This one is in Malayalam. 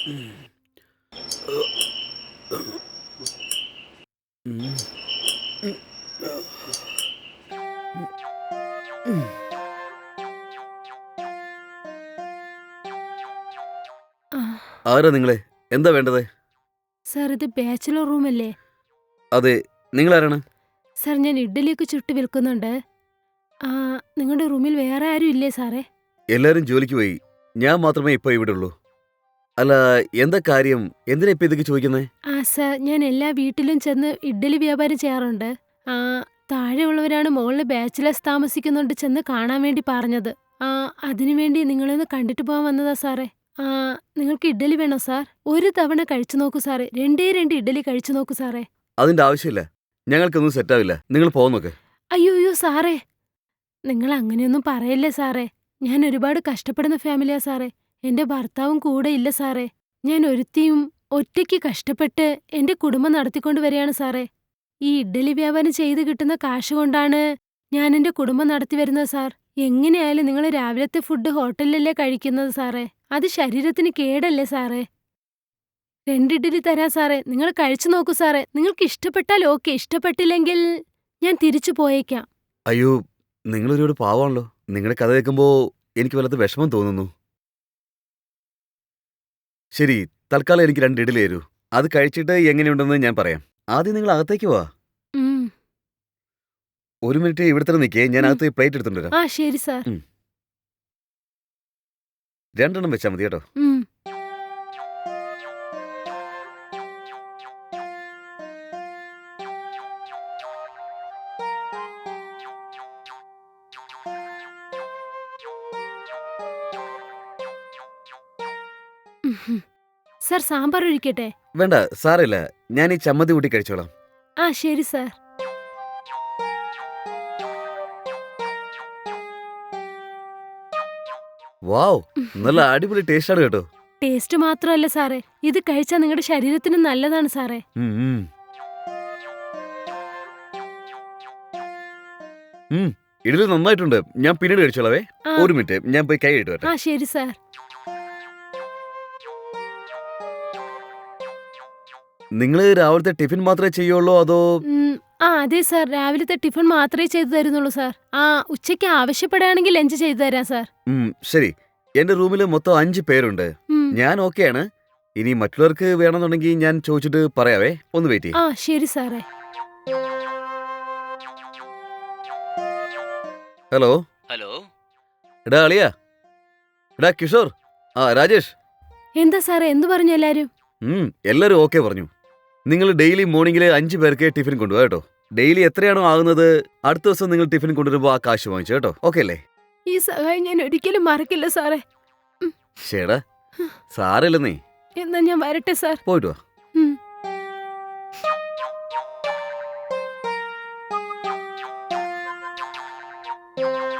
ആരാ നിങ്ങളെ? എന്താ വേണ്ടത്? സാർ ഇത് ബാച്ചലർ റൂം അല്ലേ അതെ നിങ്ങൾ ആരാണ് സാർ ഞാൻ ഇഡ്ഡലിയൊക്കെ ചുട്ട് വിൽക്കുന്നുണ്ട്. ആ നിങ്ങളുടെ റൂമിൽ വേറെ ആരും ഇല്ലേ സാറേ? എല്ലാരും ജോലിക്ക് പോയി. ഞാൻ മാത്രമേ ഇപ്പൊ ഇവിടെ ഉള്ളൂ. അല്ല എന്താ കാര്യം? എന്തിനാ ഇപ്പൊ ഇതൊക്കെ ചോദിക്കുന്നേ? ആ സർ ഞാൻ എല്ലാ വീട്ടിലും ചെന്ന് ഇഡ്ഡലി വ്യാപാരം ചെയ്യാറുണ്ട്. ആ താഴെയുള്ളവരാണ് മുകളിൽ ബാച്ചിലേഴ്സ് താമസിക്കുന്നുണ്ട് ചെന്ന് കാണാൻ വേണ്ടി പറഞ്ഞത്. ആ അതിനുവേണ്ടി നിങ്ങളൊന്ന് കണ്ടിട്ട് പോകാൻ വന്നതാ സാറേ. ആ നിങ്ങൾക്ക് ഇഡ്ഡലി വേണോ സാർ? ഒരു തവണ കഴിച്ചു നോക്കൂ സാറേ. രണ്ടേ രണ്ട് ഇഡ്ഡലി കഴിച്ചു നോക്കൂ സാറേ. അതിന്റെ ആവശ്യമില്ല. ഞങ്ങൾക്കൊന്നും സെറ്റ് ആവില്ല. നിങ്ങൾ പോകുന്നൊക്കെ അയ്യോ അയ്യോ സാറേ. നിങ്ങൾ അങ്ങനെയൊന്നും പറയല്ലേ സാറേ. ഞാൻ ഒരുപാട് കഷ്ടപ്പെടുന്ന ഫാമിലിയാ സാറേ. എന്റെ ഭർത്താവും കൂടെ ഇല്ല സാറേ. ഞാൻ ഒരുത്തിയും ഒറ്റയ്ക്ക് കഷ്ടപ്പെട്ട് എന്റെ കുടുംബം നടത്തിക്കൊണ്ട് വരികയാണ് സാറേ. ഈ ഇഡ്ഡലി വ്യാപാരം ചെയ്ത് കിട്ടുന്ന കാശ് കൊണ്ടാണ് ഞാൻ എന്റെ കുടുംബം നടത്തി വരുന്നത് സാർ. എങ്ങനെയായാലും നിങ്ങൾ രാവിലത്തെ ഫുഡ് ഹോട്ടലിലല്ലേ കഴിക്കുന്നത് സാറേ? അത് ശരീരത്തിന് കേടല്ലേ സാറേ? രണ്ട് ഇഡ്ഡലി തരാം സാറേ. നിങ്ങൾ കഴിച്ചു നോക്കൂ സാറേ. നിങ്ങൾക്ക് ഇഷ്ടപ്പെട്ടാൽ ഓക്കെ. ഇഷ്ടപ്പെട്ടില്ലെങ്കിൽ ഞാൻ തിരിച്ചു പോയേക്കാം. അയ്യോ നിങ്ങളൊരു പാവാണല്ലോ നിങ്ങളുടെ കഥ കേൾക്കുമ്പോ എനിക്ക് വല്ലാത്ത വിഷമം തോന്നുന്നു. ശരി തൽക്കാലം എനിക്ക് രണ്ട് ഇഡലി തരൂ. അത് കഴിച്ചിട്ട് എങ്ങനെയുണ്ടെന്ന് ഞാൻ പറയാം. ആദ്യം നിങ്ങൾ അകത്തേക്ക് വാ. ഉം. ഒരു മിനിറ്റ് ഇവിടെ തന്നെ നിൽക്കേ ഞാൻ ഉം. അകത്ത് പ്ലേറ്റ് എടുത്തോണ്ട് വരാം ആ ശരി സാർ. രണ്ടെണ്ണം വെച്ചാൽ മതി കേട്ടോ. ഉം. സാർ സാമ്പാർ ഒഴിക്കട്ടെ വേണ്ട സാറില്ല. ഞാൻ ഈ ചമ്മന്തി കൂട്ടി കഴിച്ചോളാം. ആ ശരി സാർ. വാവ് നല്ല അടിപൊളി ടേസ്റ്റ് ആണ് കേട്ടോ. ടേസ്റ്റ് മാത്രമല്ല സാറേ. ഇത് കഴിച്ചാൽ നിങ്ങളുടെ ശരീരത്തിന് നല്ലതാണ് സാറേ. ഉം, ഉം. ഉം, ഇഡലി നന്നായിട്ടുണ്ട്. ഞാൻ പിന്നീട് കഴിച്ചോളവേ. ആ. ഒരു മിനിറ്റ് ഞാൻ പോയി കൈ ഇട്ടു ആ ശരി സാർ. നിങ്ങൾ രാവിലത്തെ ടിഫിൻ മാത്രമേ ചെയ്യുള്ളൂ അതോ? ഉം, ആ അതെ സാർ. രാവിലത്തെ ടിഫിൻ മാത്രമേ ചെയ്തു തരുന്നുള്ളൂ സാർ. ആ ഉച്ചയ്ക്ക് ആവശ്യപ്പെടുകയാണെങ്കിൽ ലഞ്ച് ചെയ്തു തരാം സാർ. ഉം, ശരി. എന്റെ റൂമിൽ മൊത്തം അഞ്ച് പേരുണ്ട്. ഉം. ഞാൻ ഓക്കെയാണ്. ഇനി മറ്റുള്ളവർക്ക് വേണമെന്നുണ്ടെങ്കിൽ ഞാൻ ചോദിച്ചിട്ട് പറയാവേ. ഒന്ന് വെയിറ്റ് ആ ശരി സാറേ. ഹലോ? ഹലോ? എടാ അളിയ. എടാ കിഷോർ. ആ രാജേഷ്. എന്താ സാറേ? എന്തു പറഞ്ഞു എല്ലാരും? ഉം, എല്ലാവരും ഓക്കെ പറഞ്ഞു. നിങ്ങൾ ഡെയിലി മോർണിംഗിൽ അഞ്ച് പേർക്ക് ടിഫിൻ കൊണ്ടുപോകാം കേട്ടോ. ഡെയിലി എത്രയാണോ ആകുന്നത് അടുത്ത ദിവസം നിങ്ങൾ ടിഫിൻ കൊണ്ടുവരുമ്പോൾ ആ കാശ് വാങ്ങിച്ചു കേട്ടോ. ഓക്കെ അല്ലേ? ഈ സഹായം ഞാൻ ഒരിക്കലും മറക്കില്ല സാറേ. ശേടാ സാറില്ലെന്നേ എന്നാ ഞാൻ വരട്ടെ സാർ. പോയിട്ട് വാ.